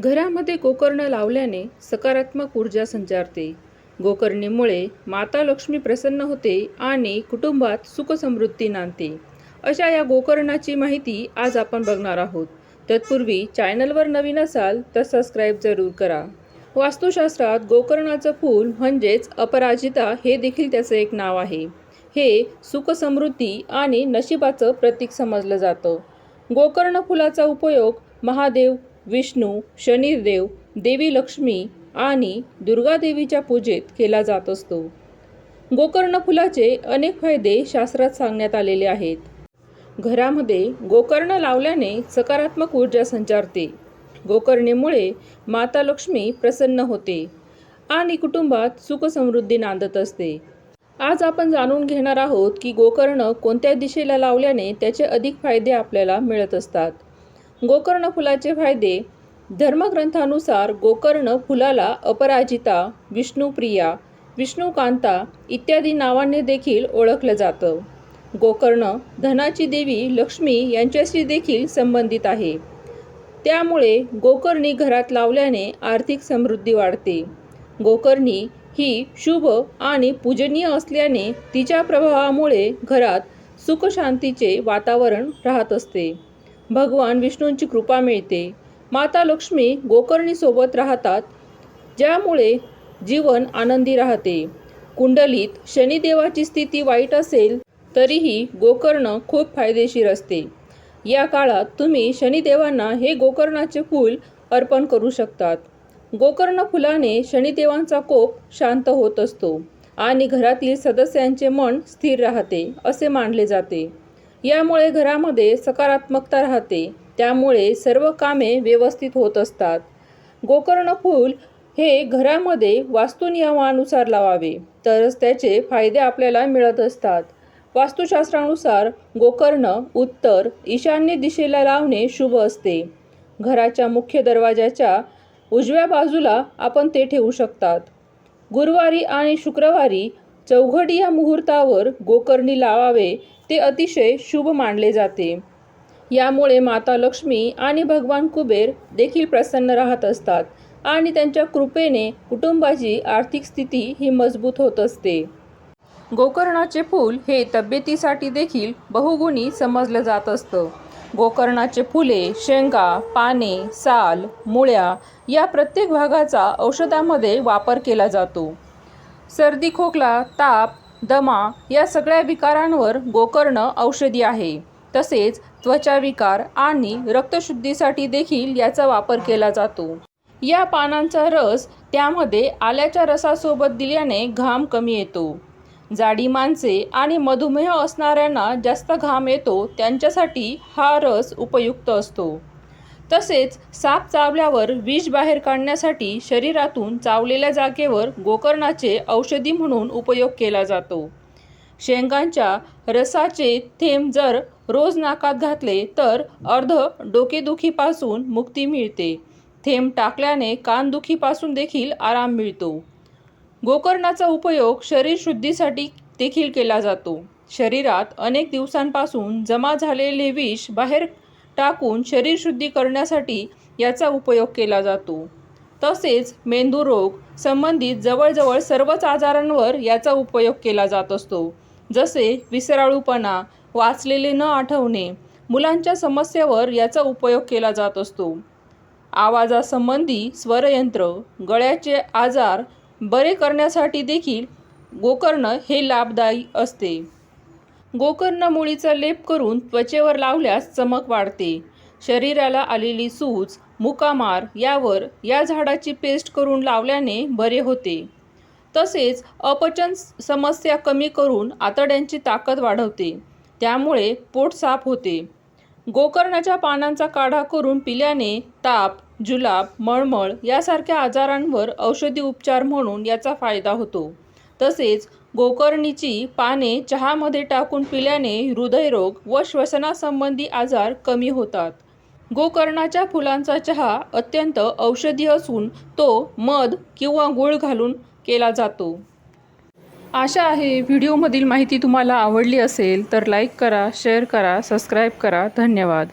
घरामध्ये गोकर्ण लावल्याने सकारात्मक ऊर्जा संचारते. गोकर्णीमुळे माता लक्ष्मी प्रसन्न होते आणि कुटुंबात सुखसमृद्धी नांदते. अशा या गोकर्णाची माहिती आज आपण बघणार आहोत. तत्पूर्वी चॅनलवर नवीन असाल तर सबस्क्राईब जरूर करा. वास्तुशास्त्रात गोकर्णाचं फूल म्हणजेच अपराजिता हे देखील त्याचं एक नाव आहे. हे सुखसमृद्धी आणि नशिबाचं प्रतीक समजलं जातं. गोकर्ण फुलाचा उपयोग महादेव विष्णू शनिदेव देवी लक्ष्मी आणि दुर्गादेवीच्या पूजेत केला जात असतो. गोकर्ण फुलाचे अनेक फायदे शास्त्रात सांगण्यात आलेले आहेत. घरामध्ये गोकर्ण लावल्याने सकारात्मक ऊर्जा संचारते. गोकर्णेमुळे माता लक्ष्मी प्रसन्न होते आणि कुटुंबात सुखसमृद्धी नांदत असते. आज आपण जाणून घेणार आहोत की गोकर्ण कोणत्या दिशेला लावल्याने त्याचे अधिक फायदे आपल्याला मिळत असतात. गोकर्ण फुलाचे फायदे. धर्मग्रंथानुसार गोकर्ण फुलाला अपराजिता विष्णुप्रिया विष्णुकांता इत्यादी नावांनी देखील ओळखलं जातं. गोकर्ण धनाची देवी लक्ष्मी यांच्याशी देखील संबंधित आहे. त्यामुळे गोकर्णी घरात लावल्याने आर्थिक समृद्धी वाढते. गोकर्णी ही शुभ आणि पूजनीय असल्याने तिच्या प्रभावामुळे घरात सुखशांतीचे वातावरण राहत असते. भगवान विष्णूंची कृपा मिळते. माता लक्ष्मी गोकर्णीसोबत राहतात ज्यामुळे जीवन आनंदी राहते. कुंडलीत शनिदेवाची स्थिती वाईट असेल तरीही गोकर्ण खूप फायदेशीर असते. या काळात तुम्ही शनिदेवांना हे गोकर्णाचे फूल अर्पण करू शकतात. गोकर्ण फुलाने शनिदेवांचा कोप शांत होत असतो आणि घरातील सदस्यांचे मन स्थिर राहते असे मानले जाते. यामुळे घरामध्ये सकारात्मकता राहते. त्यामुळे सर्व कामे व्यवस्थित होत असतात. गोकर्ण फूल हे घरामध्ये वास्तुनियमानुसार लावावे तरच त्याचे फायदे आपल्याला मिळत असतात. वास्तुशास्त्रानुसार गोकर्ण उत्तर ईशान्य दिशेला लावणे शुभ असते. घराच्या मुख्य दरवाजाच्या उजव्या बाजूला आपण ते ठेवू शकतात. गुरुवारी आणि शुक्रवारी चौघडी या मुहूर्तावर गोकर्णी लावावे ते अतिशय शुभ मानले जाते. यामुळे माता लक्ष्मी आणि भगवान कुबेर देखील प्रसन्न राहत असतात आणि त्यांच्या कृपेने कुटुंबाची आर्थिक स्थिती ही मजबूत होत असते. गोकर्णाचे फूल हे तब्येतीसाठी देखील बहुगुणी समजलं जात असतं. गोकर्णाचे फुले शेंगा पाने साल मुळ्या या प्रत्येक भागाचा औषधामध्ये वापर केला जातो. सर्दी खोकला ताप दमा या सगळ्या विकारांवर गोकर्ण औषधी आहे. तसेच त्वचा विकार आणि रक्तशुद्धीसाठी देखील याचा वापर केला जातो. या पानांचा रस त्यामध्ये आल्याच्या रसासोबत दिल्याने घाम कमी येतो. जाडी माणसे आणि मधुमेह असणाऱ्यांना जास्त घाम येतो त्यांच्यासाठी हा रस उपयुक्त असतो. तसेच साप चावल्यावर विष बाहेर काढण्यासाठी शरीरातून चावलेल्या जागेवर गोकर्णाचे औषधी म्हणून उपयोग केला जातो. शेंगांच्या रसाचे थेंब जर रोज नाकात घातले तर अर्ध डोकेदुखीपासून मुक्ती मिळते. थेंब टाकल्याने कानदुखीपासून देखील आराम मिळतो. गोकर्णाचा उपयोग शरीर शुद्धीसाठी देखील केला जातो. शरीरात अनेक दिवसांपासून जमा झालेले विष बाहेर टाकून शरीर शुद्धी करण्यासाठी याचा उपयोग केला जातो. तसेच मेंदूरोग संबंधित जवळजवळ सर्वच आजारांवर याचा उपयोग केला जात असतो. जसे विसराळूपणा वाचलेले न आठवणे मुलांच्या समस्येवर याचा उपयोग केला जात असतो. आवाजासंबंधी स्वरयंत्र गळ्याचे आजार बरे करण्यासाठी देखील गोकर्ण हे लाभदायी असते. गोकर्ण मुळीचा लेप करून त्वचेवर लावल्यास चमक वाढते. शरीराला आलेली सूज मुकामार यावर या झाडाची पेस्ट करून लावल्याने बरे होते. तसेच अपचन समस्या कमी करून आतड्यांची ताकद वाढवते. त्यामुळे पोट साफ होते. गोकर्णाच्या पानांचा काढा करून पिल्याने ताप जुलाब मळमळ यासारख्या आजारांवर औषधी उपचार म्हणून याचा फायदा होतो. तसेच गोकर्णीची पाने चहामध्ये टाकून पिल्याने हृदयरोग व श्वसनासंबंधी आजार कमी होतात. गोकर्णाच्या फुलांचा चहा अत्यंत औषधी असून तो मध किंवा गूळ घालून केला जातो. आशा आहे व्हिडिओमधील माहिती तुम्हाला आवडली असेल तर लाईक करा शेअर करा सबस्क्राईब करा. धन्यवाद.